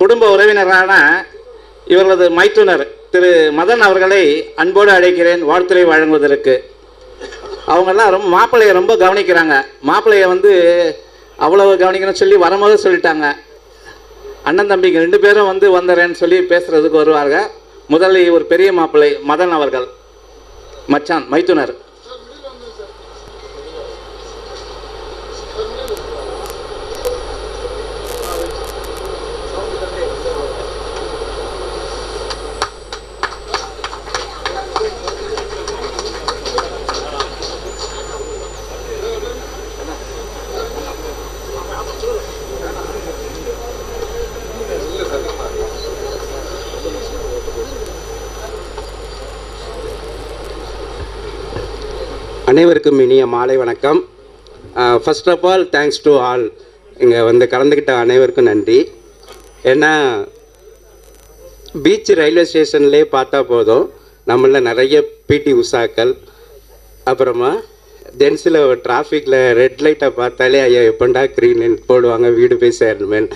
குடும்ப உறவினரான இவர்களது மைத்துனர் திரு மதன் அவர்களை அன்போடு அழைக்கிறேன் வாழ்த்துறை வழங்குவதற்கு. அவங்கெல்லாம் ரொம்ப மாப்பிள்ளையை ரொம்ப கவனிக்கிறாங்க. மாப்பிள்ளையை வந்து அவ்வளவு கவனிக்கணும்னு சொல்லி வரும்போது சொல்லிட்டாங்க. அண்ணன் தம்பிக்கு ரெண்டு பேரும் வந்து வந்துடுறேன்னு சொல்லி பேசுகிறதுக்கு வருவார்கள். முதலில் ஒரு பெரிய மாப்பிள்ளை மதன் அவர்கள் மச்சான் மைத்துனர். அனைவருக்கும் இனிய மாலை வணக்கம். First of all thanks to all இங்கே வந்து கலந்துக்கிட்ட அனைவருக்கும் நன்றி. ஏன்னா பீச் ரயில்வே ஸ்டேஷன்லேயே பார்த்தா போதும் நம்மள நிறைய பிடி உஷாக்கள் அப்புறமா ஜென்ஸில் டிராஃபிக்கில் ரெட் லைட்டை பார்த்தாலே ஐயா எப்பண்டா க்ரீன் போடுவாங்க வீடு போய் சேரணுமேன்.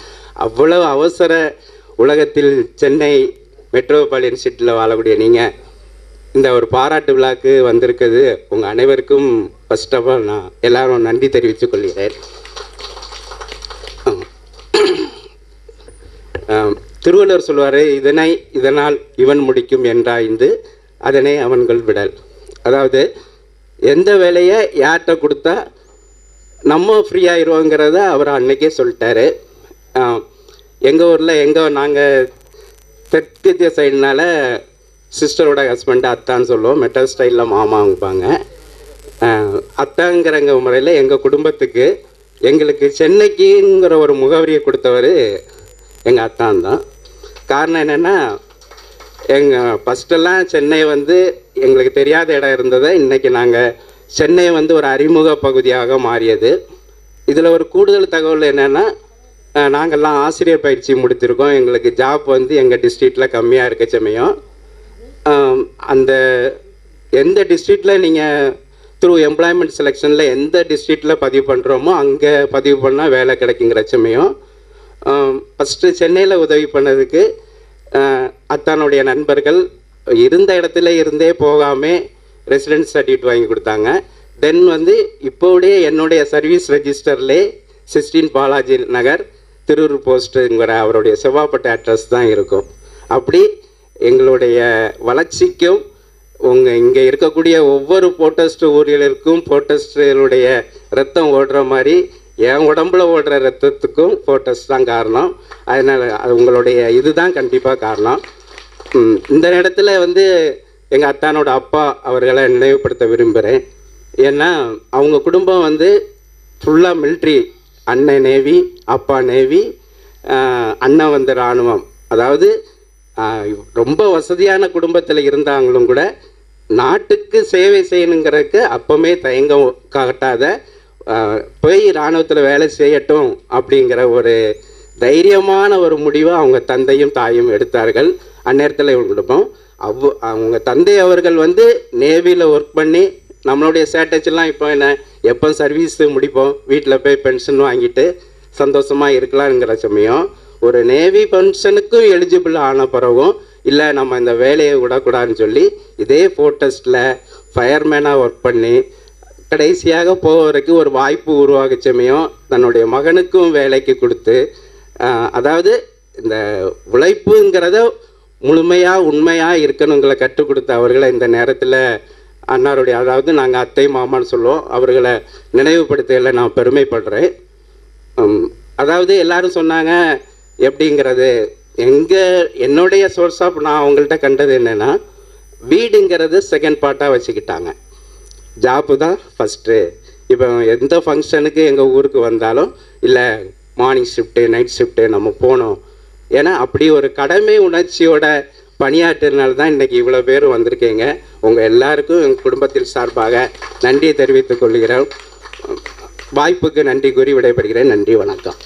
அவ்வளோ அவசர உலகத்தில் சென்னை மெட்ரோபாலியன் சிட்டியில் வாழக்கூடிய நீங்கள் இந்த ஒரு பாராட்டு விழாக்கு வந்திருக்கிறது உங்கள் அனைவருக்கும் ஃபர்ஸ்ட் ஆஃப் ஆல் நான் எல்லாரும் நன்றி தெரிவித்துக் கொள்கிறேன். திருவள்ளுவர் சொல்வார் இதனை இதனால் இவன் முடிக்கும் என்றாய்ந்து அதனை அவன்கள் விடல். அதாவது எந்த வேலையை யார்கிட்ட கொடுத்தா நம்ம ஃப்ரீயாகிடுவோங்கிறத அவர் அன்றைக்கே சொல்லிட்டாரு. எங்கள் ஊரில் எங்கே நாங்கள் தெற்கத்திய சைடுனால சிஸ்டரோட ஹஸ்பண்டு அத்தான்னு சொல்லுவோம். மெட்டல் ஸ்டைலில் மாமாங்கப்பாங்க ஆஹ் அத்தாங்கிறங்க முறையில் எங்கள் குடும்பத்துக்கு எங்களுக்கு சென்னைக்குங்கிற ஒரு முகவரியை கொடுத்தவர் எங்கள் அத்தான் தான். காரணம் என்னென்னா எங்கள் ஃபஸ்ட்டெல்லாம் சென்னை வந்து எங்களுக்கு தெரியாத இடம் இருந்ததை இன்றைக்கி நாங்கள் சென்னை வந்து ஒரு அறிமுக பகுதியாக மாறியது. இதில் ஒரு கூடுதல் தகவல் என்னென்னா நாங்கள்லாம் ஆசிரியர் பயிற்சி முடித்திருக்கோம். எங்களுக்கு ஜாப் வந்து எங்கள் டிஸ்ட்ரிக்டில் கம்மியாக இருக்க சமயம். அந்த எந்த டிஸ்ட்ரிக்டில் நீங்கள் த்ரூ எம்ப்ளாய்மெண்ட் செலெக்ஷனில் எந்த டிஸ்ட்ரிக்டில் பதிவு பண்ணுறோமோ அங்கே பதிவு பண்ணால் வேலை கிடைக்குங்கிற சமயம் ஃபஸ்ட்டு சென்னையில் உதவி பண்ணதுக்கு அத்தானுடைய நண்பர்கள் இருந்த இடத்துல இருந்தே போகாமல் ரெசிடென்ஸ் சர்டிஃபிகேட் வாங்கி கொடுத்தாங்க. தென் வந்து இப்போடைய என்னுடைய சர்வீஸ் ரெஜிஸ்டர்லே சிஸ்டின் பாலாஜி நகர் திருவூர் போஸ்ட்டுங்கிற அவருடைய செவ்வாப்பட்ட அட்ரஸ் தான் இருக்கும். அப்படி எங்களுடைய வளர்ச்சிக்கும் உங்கள் இங்கே இருக்கக்கூடிய ஒவ்வொரு போட்டஸ்ட் ஊழியர்களுக்கும் போட்டஸ்டுடைய ரத்தம் ஓடுற மாதிரி என் உடம்புல ஓடுற ரத்தத்துக்கும் போட்டஸ் தான் காரணம். அதனால் அது உங்களுடைய இதுதான் கண்டிப்பாக காரணம். இந்த இடத்துல வந்து எங்கள் அத்தானோட அப்பா அவர்களை நினைவுபடுத்த விரும்புகிறேன் ஏன்னா அவங்க குடும்பம் வந்து ஃபுல்லாக மில்ட்ரி அண்ணன் நேவி அப்பா நேவி அண்ணன் வந்து இராணுவம் அதாவது ரொம்ப வசதியான குடும்பத்தில் இருந்தாங்களும் கூட நாட்டுக்கு சேவை செய்யணுங்கிறதுக்கு அப்போமே தயங்கம் காட்டாத போய் இராணுவத்தில் வேலை செய்யட்டும் அப்படிங்கிற ஒரு தைரியமான ஒரு முடிவை அவங்க தந்தையும் தாயும் எடுத்தார்கள் அந்நேரத்தில் இவங்க குடும்பம். அவ் அவங்க தந்தை அவர்கள் வந்து நேவியில் ஒர்க் பண்ணி நம்மளுடைய ஸ்ட்ராட்டஜிலாம் இப்போ என்ன எப்போ சர்வீஸு முடிப்போம் வீட்டில் போய் பென்ஷன் வாங்கிட்டு சந்தோஷமாக இருக்கலாங்கிற சமயம். ஒரு நேவி பென்ஷனுக்கும் எலிஜிபிள் ஆன பிறகும் இல்லை நம்ம இந்த வேலையை விடக்கூடாதுன்னு சொல்லி இதே ஃபோட்டஸ்டில் ஃபயர்மேனாக ஒர்க் பண்ணி கடைசியாக போக வரைக்கும் ஒரு வாய்ப்பு உருவாக சமயம் தன்னுடைய மகனுக்கும் வேலைக்கு கொடுத்து அதாவது இந்த உழைப்புங்கிறத முழுமையாக உண்மையாக இருக்கணுங்களை கற்றுக் கொடுத்த அவர்களை இந்த நேரத்தில் அன்னாருடைய அதாவது நாங்கள் அத்தை மாமான்னு சொல்லுவோம் அவர்களை நினைவுபடுத்தல நான் பெருமைப்படுறேன். அதாவது எல்லாரும் சொன்னாங்க எப்படிங்கிறது எங்கள் என்னுடைய சோர்ஸ் ஆஃப் நான் அவங்கள்ட்ட கண்டது என்னென்னா வீடுங்கிறது செகண்ட் பார்ட்டாக வச்சுக்கிட்டாங்க. ஜாப்பு தான் ஃபஸ்ட்டு இப்போ எந்த ஃபங்க்ஷனுக்கு எங்கள் ஊருக்கு வந்தாலும் இல்லை மார்னிங் ஷிஃப்ட்டு நைட் ஷிஃப்ட்டு நம்ம போகணும் ஏன்னா அப்படி ஒரு கடமை உணர்ச்சியோட பணியாற்றினால்தான் தான் இன்றைக்கி இவ்வளோ பேர் வந்திருக்கீங்க. உங்கள் எல்லாருக்கும் எங்கள் குடும்பத்தில் சார்பாக நன்றியை தெரிவித்துக் கொள்கிறோம். வாய்ப்புக்கு நன்றி கூறி விடைபெறுகிறேன். நன்றி வணக்கம்.